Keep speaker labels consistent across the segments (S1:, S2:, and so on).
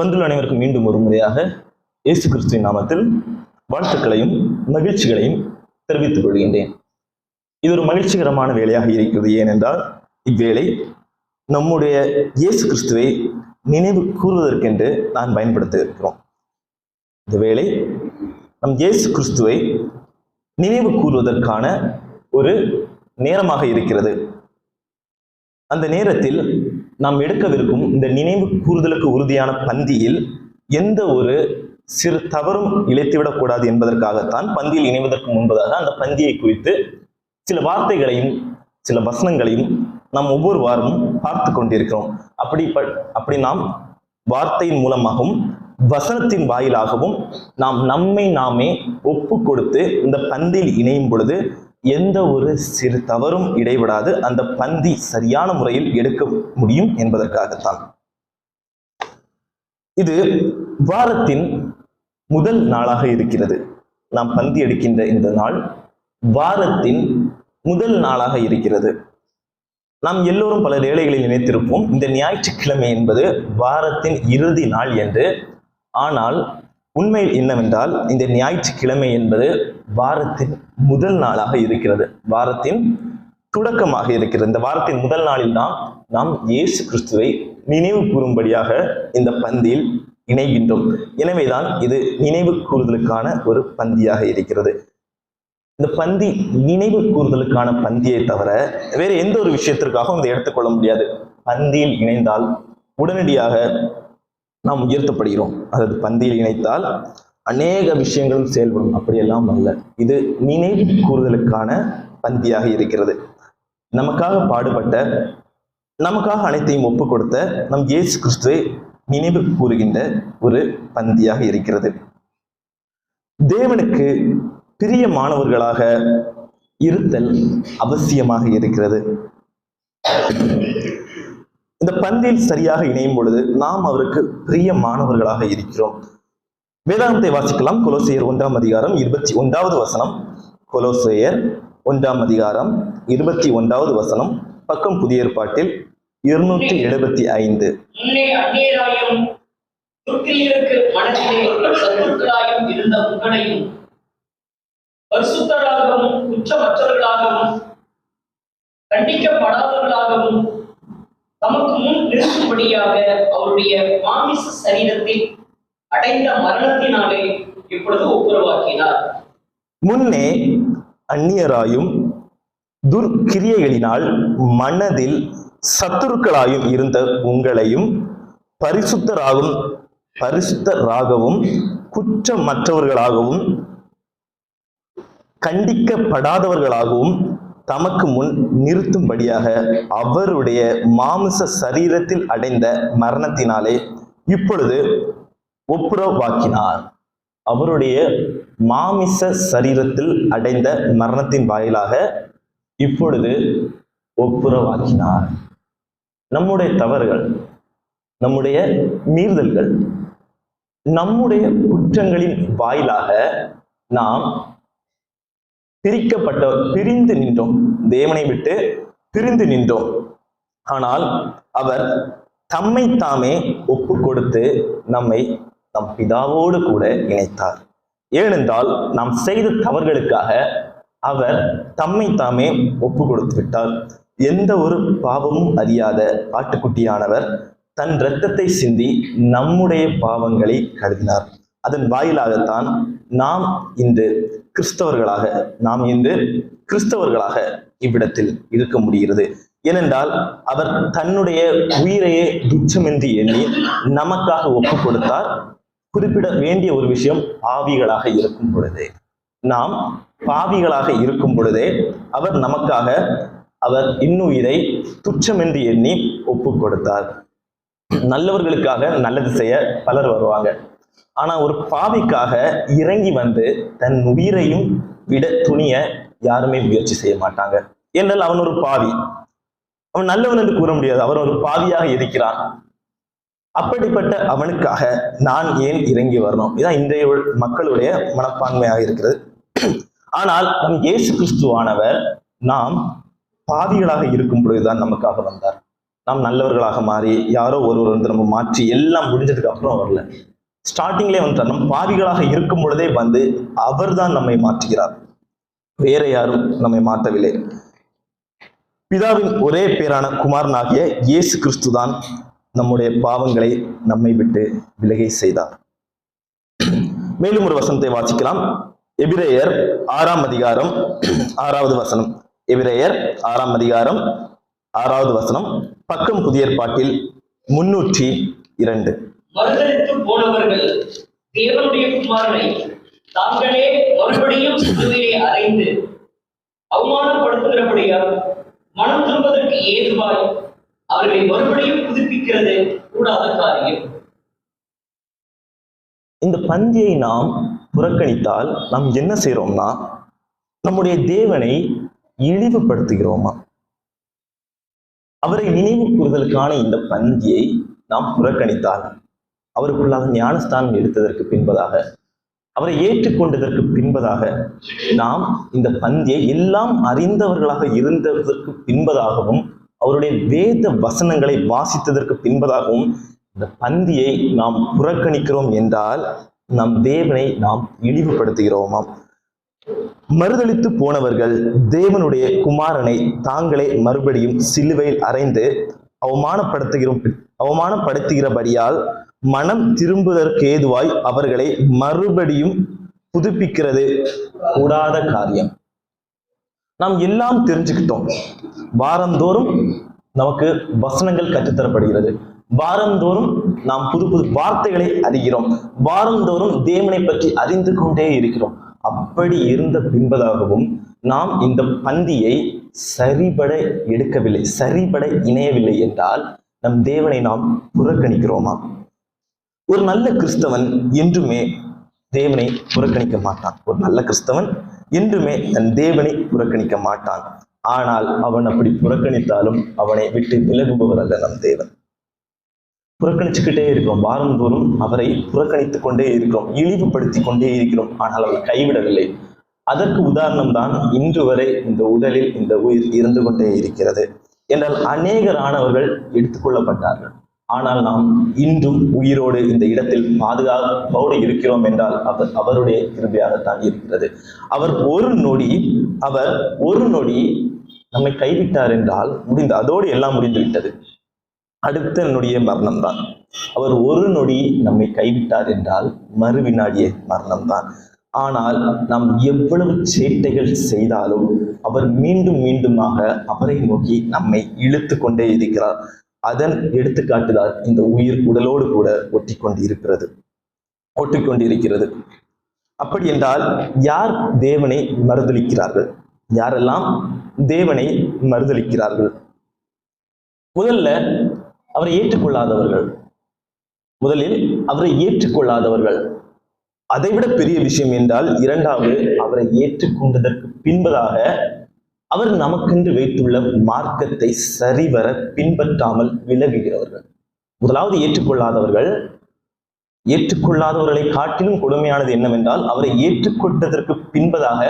S1: வந்துள்ள அனைவருக்கும் மீண்டும் ஒரு முறையாக இயேசு கிறிஸ்துவின் நாமத்தில் வாழ்த்துக்களையும் மகிழ்ச்சிகளையும் தெரிவித்துக் கொள்கின்றேன் இது ஒரு மகிழ்ச்சிகரமான வேலையாக இருக்கிறது ஏனென்றால் இவ்வேளை நம்முடைய இயேசு கிறிஸ்துவை நினைவு கூறுவதற்கென்று நான் பயன்படுத்த இருக்கிறோம் இந்த வேலை நம் இயேசு கிறிஸ்துவை நினைவு கூறுவதற்கான ஒரு நேரமாக இருக்கிறது அந்த நேரத்தில் நாம் எடுக்கவிருக்கும் இந்த நினைவு கூறுதலுக்கு உறுதியான பந்தியில் எந்த ஒரு சிறு தவறும் இழைத்துவிடக்கூடாது என்பதற்காகத்தான் பந்தியில் இணைவதற்கு முன்பதாக அந்த பந்தியை குறித்து சில வார்த்தைகளையும் சில வசனங்களையும் நாம் ஒவ்வொரு வாரமும் பார்த்து கொண்டிருக்கிறோம் அப்படி அப்படி நாம் வார்த்தையின் மூலமாகவும் வசனத்தின் வாயிலாகவும் நாம் நம்மை நாமே ஒப்பு கொடுத்து இந்த பந்தியில் இணையும் பொழுது எந்த ஒரு சிறு தவறும் இடைவிடாது அந்த பந்தி சரியான முறையில் எடுக்க முடியும் என்பதற்காகத்தான் இது வாரத்தின் முதல் நாளாக இருக்கிறது நாம் பந்தி எடுக்கின்ற இந்த நாள் வாரத்தின் முதல் நாளாக இருக்கிறது நாம் எல்லோரும் பல வேலைகளில் நினைத்திருப்போம் இந்த ஞாயிற்றுக்கிழமை என்பது வாரத்தின் இறுதி நாள் என்று ஆனால் உண்மையில் என்னவென்றால் இந்த ஞாயிற்றுக்கிழமை என்பது வாரத்தின் முதல் நாளாக இருக்கிறது வாரத்தின் தொடக்கமாக இருக்கிறது இந்த வாரத்தின் முதல் நாளில் தான் நாம் இயேசு கிறிஸ்துவை நினைவு கூறும்படியாக இந்த பந்தியில் இணைகின்றோம் எனவேதான் இது நினைவு கூறுதலுக்கான ஒரு பந்தியாக இருக்கிறது இந்த பந்தி நினைவு கூறுதலுக்கான பந்தியை தவிர வேறு எந்த ஒரு விஷயத்திற்காகவும் இதை எடுத்துக்கொள்ள முடியாது பந்தியில் இணைந்தால் உடனடியாக நாம் உயர்த்தப்படுகிறோம் அதாவது பந்தியில் இணைத்தால் அநேக விஷயங்களும் செயல்படும் அப்படியெல்லாம் அல்ல இது நினைவு கூறுதலுக்கான பந்தியாக இருக்கிறது நமக்காக பாடுபட்ட நமக்காக அனைத்தையும் ஒப்பு கொடுத்த நம் ஏசு கிறிஸ்து நினைவு கூறுகின்ற ஒரு பந்தியாக இருக்கிறது தேவனுக்கு மாணவர்களாக இருத்தல் அவசியமாக இருக்கிறது இந்த பந்தியில் சரியாக இணையும் பொழுது நாம் அவருக்கு மாணவர்களாக இருக்கிறோம் வேதாந்தத்தை வாசிக்கலாம் கொலோசையர் ஒன்றாம் அதிகாரம் இருபத்தி ஒன்றாவது வசனம் கொலோசையர் ஒன்றாம் அதிகாரம் இருபத்தி ஒன்றாவது வசனம் பக்கம் புதிய ஏற்பாட்டில் இருநூற்றி எழுபத்தி ஐந்து கண்டிக்கப்படாதவர்களாகவும் தமக்கு முன் நிறுத்தும்படியாக அவருடைய மாமிச சரீரத்தில் அடைந்த மரணத்தினாலே இப்பொழுது ஒப்புரவாக்கினார் முன்னே அந்நியராயும் துர்கிரியைகளினால் மனதில் சத்துருக்களாயும் இருந்த உங்களையும் பரிசுத்தராகவும் பரிசுத்தராகவும் குற்றமற்றவர்களாகவும் கண்டிக்கப்படாதவர்களாகவும் தமக்கு முன் நிறுத்தும்படியாக அவருடைய மாமிச சரீரத்தில் அடைந்த மரணத்தினாலே இப்பொழுது ஒப்புரவாக்கினார் அவருடைய மாமிச சரீரத்தில் அடைந்த மரணத்தின் வாயிலாக இப்பொழுது ஒப்புரவாக்கினார் நம்முடைய தவறுகள் நம்முடைய மீறுதல்கள் நம்முடைய குற்றங்களின் வாயிலாக நாம் பிரிக்கப்பட்ட பிரிந்து நின்றோம் தேவனை விட்டு பிரிந்து நின்றோம் ஆனால் அவர் தம்மை தாமே ஒப்பு கொடுத்து நம்மை நம் பிதாவோடு கூட இணைத்தார் ஏனென்றால் நாம் செய்த தவறுகளுக்காக அவர் தம்மை தாமே ஒப்பு கொடுத்து விட்டார் எந்த ஒரு பாவமும் அறியாத ஆட்டுக்குட்டியானவர் தன் இரத்தத்தை சிந்தி நம்முடைய பாவங்களை கருதினார் அதன் வாயிலாகத்தான் நாம் இன்று கிறிஸ்தவர்களாக நாம் இன்று கிறிஸ்தவர்களாக இவ்விடத்தில் இருக்க முடிகிறது ஏனென்றால் அவர் தன்னுடைய உயிரையே துச்சமின்றி எண்ணி நமக்காக ஒப்பு கொடுத்தார் குறிப்பிட வேண்டிய ஒரு விஷயம் பாவிகளாக இருக்கும் பொழுது நாம் பாவிகளாக இருக்கும் பொழுதே அவர் நமக்காக அவர் இன்னுயிரை என்று எண்ணி ஒப்பு கொடுத்தார் நல்லவர்களுக்காக நல்லது செய்ய பலர் வருவாங்க ஆனா ஒரு பாவிக்காக இறங்கி வந்து தன் உயிரையும் விட துணிய யாருமே முயற்சி செய்ய மாட்டாங்க ஏனென்றால் அவன் ஒரு பாவி அவன் நல்லவன் என்று கூற முடியாது அவன் ஒரு பாவியாக இருக்கிறான் அப்படிப்பட்ட அவனுக்காக நான் ஏன் இறங்கி வரணும் இதான் இன்றைய மக்களுடைய மனப்பான்மையாக இருக்கிறது ஆனால் நம் இயேசு கிறிஸ்துவானவர் நாம் பாவிகளாக இருக்கும் பொழுதுதான் நமக்காக வந்தார் நாம் நல்லவர்களாக மாறி யாரோ ஒருவர் வந்து நம்ம மாற்றி எல்லாம் முடிஞ்சதுக்கு அப்புறம் வரல ஸ்டார்டிங்லேயே வந்துட்டார் நம்ம பாவிகளாக இருக்கும் பொழுதே வந்து அவர்தான் நம்மை மாற்றுகிறார் வேற யாரும் நம்மை மாற்றவில்லை பிதாவின் ஒரே பேரான குமாரனாகிய இயேசு கிறிஸ்து தான் நம்முடைய பாவங்களை நம்மை விட்டு விலகை செய்தார் மேலும் ஒரு வசனத்தை வாசிக்கலாம் எபிரேயர் ஆறாம் அதிகாரம் ஆறாவது வசனம் எபிரேயர் ஆறாம் அதிகாரம் ஆறாவது வசனம் பக்கம் புதிய பாட்டில் முன்னூற்றி இரண்டு மறுதளித்து போனவர்கள் தேவனுடைய குமாரனை தாங்களே மறுபடியும் சிலுவையை அறைந்து அவமானப்படுத்துகிறபடியால் மனம் திரும்பதற்கு ஏதுவாய் அவர்களை மறுபடியும் புதுப்பிக்கிறது கூடாத காரியம் இந்த பந்தியை நாம் புறக்கணித்தால் நாம் என்ன செய்யறோம்னா நம்முடைய தேவனை இழிவுபடுத்துகிறோமா அவரை நினைவு கூறுதலுக்கான இந்த பந்தியை நாம் புறக்கணித்தால் அவருக்குள்ளாக ஞானஸ்தானம் எடுத்ததற்கு பின்பதாக அவரை ஏற்றுக்கொண்டதற்கு பின்பதாக நாம் இந்த பந்தியை எல்லாம் அறிந்தவர்களாக இருந்ததற்கு பின்பதாகவும் அவருடைய வேத வசனங்களை வாசித்ததற்கு பின்பதாகவும் இந்த பந்தியை நாம் புறக்கணிக்கிறோம் என்றால் நம் தேவனை நாம் இழிவுபடுத்துகிறோமாம் மறுதளித்து போனவர்கள் தேவனுடைய குமாரனை தாங்களே மறுபடியும் சிலுவையில் அறைந்து அவமானப்படுத்துகிற அவமானப்படுத்துகிறபடியால் மனம் திரும்புவதற்கு ஏதுவாய் அவர்களை மறுபடியும் புதுப்பிக்கிறது கூடாத காரியம் நாம் எல்லாம் தெரிஞ்சுக்கிட்டோம் வாரந்தோறும் நமக்கு வசனங்கள் கற்றுத்தரப்படுகிறது வாரந்தோறும் நாம் புது புது வார்த்தைகளை அறிகிறோம் வாரந்தோறும் தேவனை பற்றி அறிந்து கொண்டே இருக்கிறோம் அப்படி இருந்த பின்பதாகவும் நாம் இந்த பந்தியை சரிபட எடுக்கவில்லை சரிபட இணையவில்லை என்றால் நம் தேவனை நாம் புறக்கணிக்கிறோமா ஒரு நல்ல கிறிஸ்தவன் என்றுமே தேவனை புறக்கணிக்க மாட்டான் ஒரு நல்ல கிறிஸ்தவன் என்றுமே தன் தேவனை புறக்கணிக்க மாட்டான் ஆனால் அவன் அப்படி புறக்கணித்தாலும் அவனை விட்டு விலகுபவர் அல்ல நம் தேவன் புறக்கணிச்சுக்கிட்டே இருக்கிறோம் வாரந்தோறும் அவரை புறக்கணித்துக் கொண்டே இருக்கிறோம் இழிவுபடுத்தி கொண்டே இருக்கிறோம் ஆனால் அவர் கைவிடவில்லை அதற்கு உதாரணம் தான் இன்று வரை இந்த உடலில் இந்த உயிர் இருந்து கொண்டே இருக்கிறது என்றால் அநேகர் எடுத்துக் எடுத்துக்கொள்ளப்பட்டார்கள் ஆனால் நாம் இன்றும் உயிரோடு இந்த இடத்தில் பாதுகாப்போடு இருக்கிறோம் என்றால் அவர் அவருடைய கிருபையாகத்தான் இருக்கிறது அவர் ஒரு நொடி அவர் ஒரு நொடி நம்மை கைவிட்டார் என்றால் முடிந்து அதோடு எல்லாம் முடிந்து விட்டது அடுத்த நொடிய மரணம் தான் அவர் ஒரு நொடி நம்மை கைவிட்டார் என்றால் மறுவினாடியே மரணம் தான் ஆனால் நாம் எவ்வளவு சேட்டைகள் செய்தாலும் அவர் மீண்டும் மீண்டுமாக அவரை நோக்கி நம்மை இழுத்து கொண்டே இருக்கிறார் அதன் எடுத்துக்காட்டுதான் இந்த உயிர் உடலோடு கூட ஒட்டி கொண்டு இருக்கிறது ஒட்டிக்கொண்டிருக்கிறது அப்படி என்றால் யார் தேவனை மறுதளிக்கிறார்கள் யாரெல்லாம் தேவனை மறுதளிக்கிறார்கள் முதல்ல அவரை ஏற்றுக்கொள்ளாதவர்கள் முதலில் அவரை ஏற்றுக்கொள்ளாதவர்கள் அதைவிட பெரிய விஷயம் என்றால் இரண்டாவது அவரை ஏற்றுக்கொண்டதற்கு பின்பதாக அவர் நமக்கென்று வைத்துள்ள மார்க்கத்தை சரிவர பின்பற்றாமல் விலகுகிறவர்கள் முதலாவது ஏற்றுக்கொள்ளாதவர்கள் ஏற்றுக்கொள்ளாதவர்களை காட்டிலும் கொடுமையானது என்னவென்றால் அவரை ஏற்றுக்கொண்டதற்கு பின்பதாக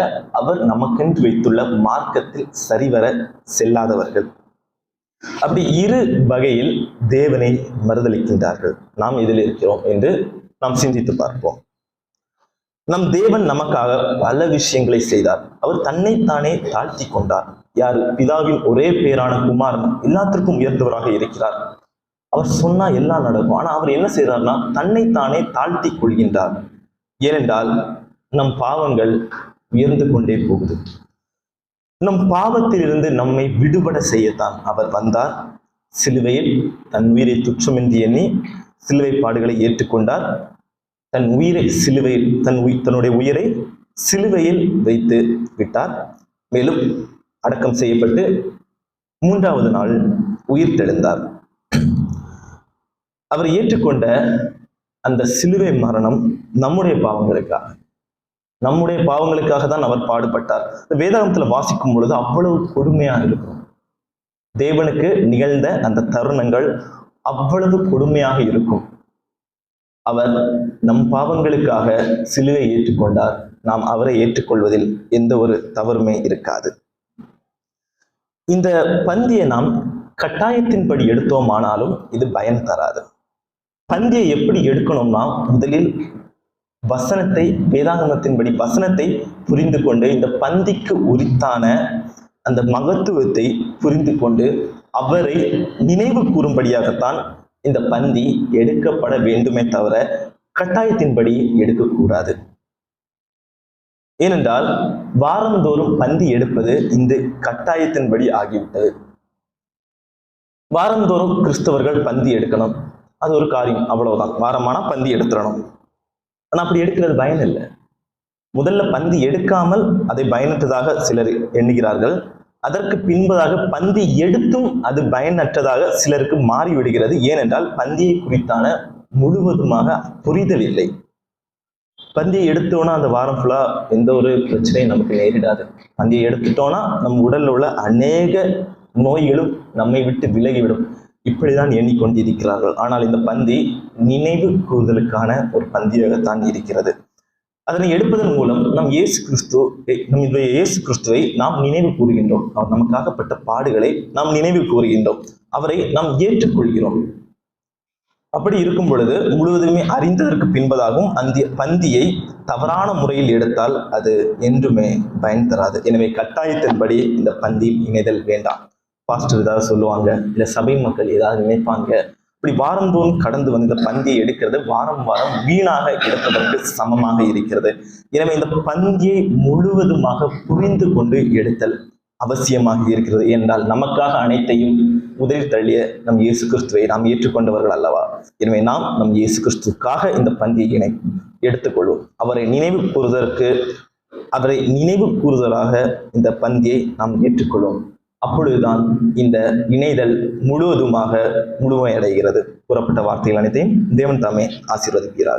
S1: அவர் நமக்கென்று வைத்துள்ள மார்க்கத்தில் சரிவர செல்லாதவர்கள் அப்படி இரு வகையில் தேவனை மறுதளிக்கின்றார்கள் நாம் இதில் இருக்கிறோம் என்று நாம் சிந்தித்து பார்ப்போம் நம் தேவன் நமக்காக பல விஷயங்களை செய்தார் அவர் தன்னைத்தானே தாழ்த்தி கொண்டார் யார் பிதாவின் ஒரே பேரான குமாரன் எல்லாத்திற்கும் உயர்ந்தவராக இருக்கிறார் அவர் சொன்னா எல்லாம் நடக்கும் ஆனா அவர் என்ன செய்யறார்னா தன்னைத்தானே தாழ்த்தி கொள்கின்றார் ஏனென்றால் நம் பாவங்கள் உயர்ந்து கொண்டே போகுது நம் பாவத்திலிருந்து நம்மை விடுபட செய்யத்தான் அவர் வந்தார் சிலுவையில் தன் உயிரை துச்சமென்று எண்ணி சிலுவை பாடுகளை ஏற்றுக்கொண்டார் தன் உயிரை சிலுவையில் தன் உயிர் தன்னுடைய உயிரை சிலுவையில் வைத்து விட்டார் மேலும் அடக்கம் செய்யப்பட்டு மூன்றாவது நாள் உயிர் தெழுந்தார் அவர் ஏற்றுக்கொண்ட அந்த சிலுவை மரணம் நம்முடைய பாவங்களுக்காக நம்முடைய பாவங்களுக்காக தான் அவர் பாடுபட்டார் இந்த வேதாந்தத்தில் வாசிக்கும் பொழுது அவ்வளவு கொடுமையாக இருக்கும் தேவனுக்கு நிகழ்ந்த அந்த தருணங்கள் அவ்வளவு கொடுமையாக இருக்கும் அவர் நம் பாவங்களுக்காக சிலுவை ஏற்றுக்கொண்டார் நாம் அவரை ஏற்றுக்கொள்வதில் எந்த ஒரு தவறுமே இருக்காது இந்த பந்தியை நாம் கட்டாயத்தின்படி எடுத்தோமானாலும் இது பயன் தராது பந்தியை எப்படி எடுக்கணும்னா முதலில் வசனத்தை வேதாகமத்தின்படி வசனத்தை புரிந்து கொண்டு இந்த பந்திக்கு உரித்தான அந்த மகத்துவத்தை புரிந்து கொண்டு அவரை நினைவு கூறும்படியாகத்தான் இந்த பந்தி எடுக்கப்பட வேண்டுமே தவிர கட்டாயத்தின்படி எடுக்கக்கூடாது ஏனென்றால் வாரந்தோறும் பந்தி எடுப்பது இந்த கட்டாயத்தின்படி ஆகிவிட்டது வாரந்தோறும் கிறிஸ்தவர்கள் பந்தி எடுக்கணும் அது ஒரு காரியம் அவ்வளவுதான் வாரமான பந்தி எடுத்துடணும் ஆனால் அப்படி எடுக்கிறது பயன் இல்லை முதல்ல பந்தி எடுக்காமல் அதை பயனற்றதாக சிலர் எண்ணுகிறார்கள் அதற்கு பின்பதாக பந்தி எடுத்தும் அது பயனற்றதாக சிலருக்கு மாறிவிடுகிறது ஏனென்றால் பந்தியை குறித்தான முழுவதுமாக புரிதல் இல்லை பந்தியை எடுத்தோன்னா அந்த வாரம் ஃபுல்லா எந்த ஒரு பிரச்சனையும் நமக்கு நேரிடாது பந்தியை எடுத்துட்டோம்னா நம் உடலில் உள்ள அநேக நோய்களும் நம்மை விட்டு விலகிவிடும் இப்படிதான் எண்ணிக்கொண்டிருக்கிறார்கள் ஆனால் இந்த பந்தி நினைவு கூறுதலுக்கான ஒரு பந்தியாகத்தான் இருக்கிறது அதனை எடுப்பதன் மூலம் நாம் இயேசு கிறிஸ்து நம் இந்த இயேசு கிறிஸ்துவை நாம் நினைவு கூறுகின்றோம் அவர் நமக்காகப்பட்ட பாடுகளை நாம் நினைவு கூறுகின்றோம் அவரை நாம் ஏற்றுக்கொள்கிறோம் அப்படி இருக்கும் பொழுது முழுவதுமே அறிந்ததற்கு பின்பதாகவும் அந்த பந்தியை தவறான முறையில் எடுத்தால் அது என்றுமே பயன் தராது எனவே கட்டாயத்தின்படி இந்த பந்தியில் இணைதல் வேண்டாம் பாஸ்டர் ஏதாவது சொல்லுவாங்க இல்லை சபை மக்கள் ஏதாவது நினைப்பாங்க இப்படி வாரம் கடந்து வந்து இந்த பந்தியை எடுக்கிறது வாரம் வாரம் வீணாக எடுப்பதற்கு சமமாக இருக்கிறது எனவே இந்த பந்தியை முழுவதுமாக புரிந்து கொண்டு எடுத்தல் அவசியமாக இருக்கிறது என்றால் நமக்காக அனைத்தையும் உதவி தள்ளிய நம் இயேசு கிறிஸ்துவை நாம் ஏற்றுக்கொண்டவர்கள் அல்லவா எனவே நாம் நம் இயேசு கிறிஸ்துக்காக இந்த பந்தியை இணை எடுத்துக்கொள்வோம் அவரை நினைவு கூறுவதற்கு அவரை நினைவு கூறுதலாக இந்த பந்தியை நாம் ஏற்றுக்கொள்வோம் அப்பொழுதுதான் இந்த இணைதல் முழுவதுமாக முழுமையடைகிறது கூறப்பட்ட வார்த்தைகள் அனைத்தையும் தேவன் தாமே ஆசீர்வதிக்கிறார்கள்